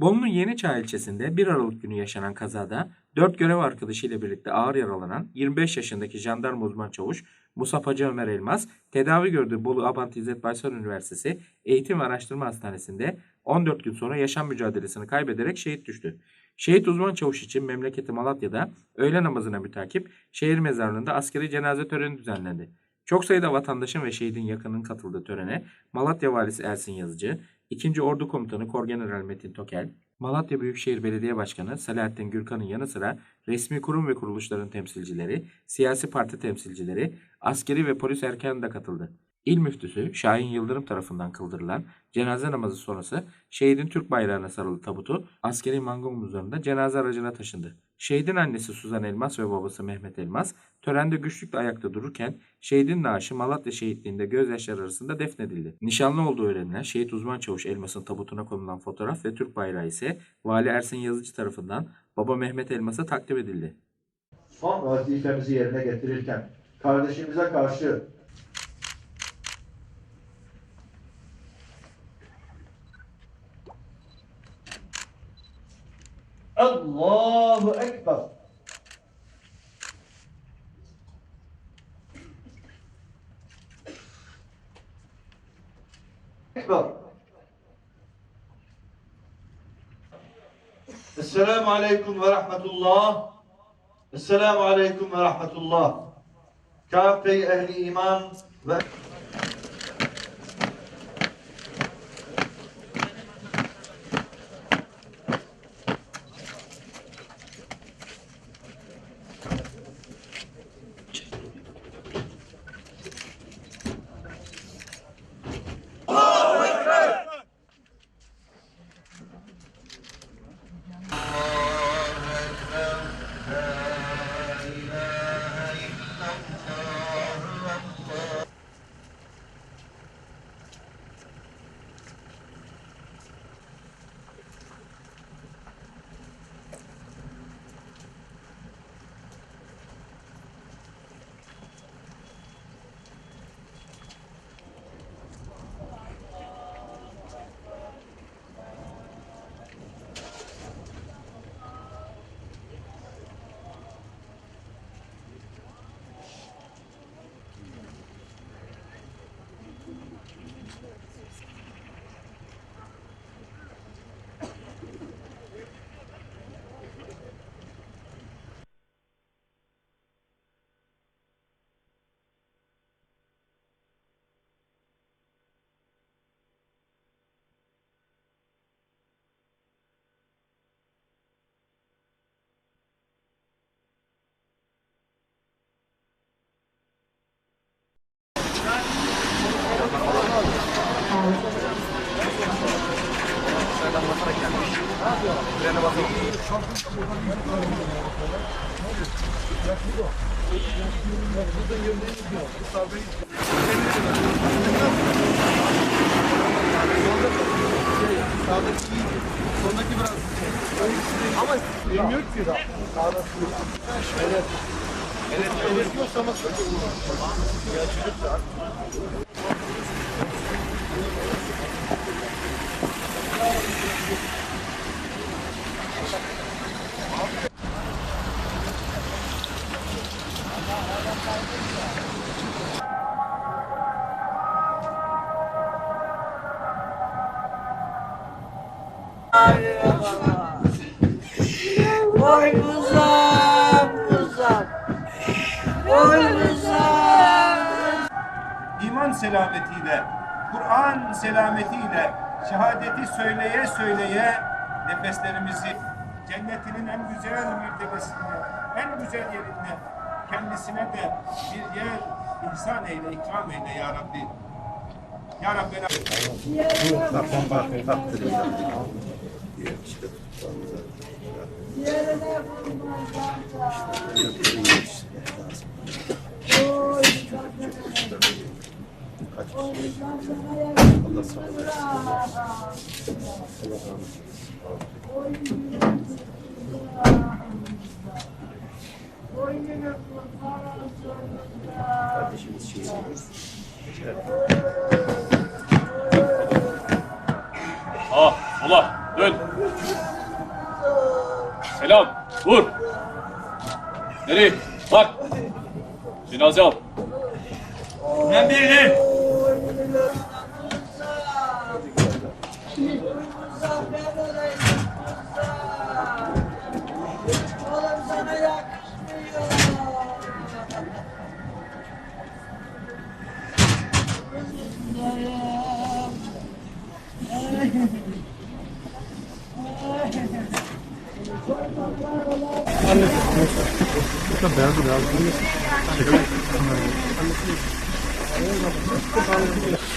Bolu'nun Yeniçağ ilçesinde 1 Aralık günü yaşanan kazada 4 görev arkadaşıyla birlikte ağır yaralanan 25 yaşındaki jandarma uzman çavuş Musab Hacı Ömer Elmas, tedavi gördüğü Bolu Abant İzzet Baysal Üniversitesi Eğitim ve Araştırma Hastanesi'nde 14 gün sonra yaşam mücadelesini kaybederek şehit düştü. Şehit uzman çavuş için memleketi Malatya'da öğle namazına mütakip şehir mezarlığında askeri cenaze töreni düzenlendi. Çok sayıda vatandaşın ve şehidin yakının katıldığı törene Malatya Valisi Ersin Yazıcı, 2. Ordu Komutanı Korgeneral Metin Tokel, Malatya Büyükşehir Belediye Başkanı Selahattin Gürkan'ın yanı sıra resmi kurum ve kuruluşların temsilcileri, siyasi parti temsilcileri, askeri ve polis erken de katıldı. İl müftüsü Şahin Yıldırım tarafından kıldırılan cenaze namazı sonrası şehidin Türk bayrağına sarılı tabutu askeri mango omuzlarında cenaze aracına taşındı. Şehidin annesi Suzan Elmas ve babası Mehmet Elmas törende güçlükle ayakta dururken şehidin naaşı Malatya şehitliğinde gözyaşları arasında defnedildi. Nişanlı olduğu öğrenilen şehit uzman çavuş Elmas'ın tabutuna konulan fotoğraf ve Türk bayrağı ise Vali Ersin Yazıcı tarafından baba Mehmet Elmas'a takdim edildi. son vazifemizi yerine getirirken kardeşimize karşı الله أكبر. أكبر. السلام عليكم ورحمة الله. السلام عليكم ورحمة الله. كافي أهل إيمان. Rahmetullah. Esselamu Aleyküm ve Rahmetullah. Kâfe-i ehli iman ve Boy uzak uzak. Boy uzak. iman selametiyle, Kur'an selametiyle, şehadeti söyleye söyleye nefeslerimizi cennetinin en güzel mertebesinde, en güzel yerinde kendisine de bir yer ihsan eyle, ikram eyle ya Rabbi. Ya Rabbi. Yerine vurmazlarsa. Boy uzak. Boy Ah, ula Dön. Selam. Vur. Nereye? Bak. Cenaze al. Ben birini. Annesi. Çok beyaz beyaz. Annesi. Annesi.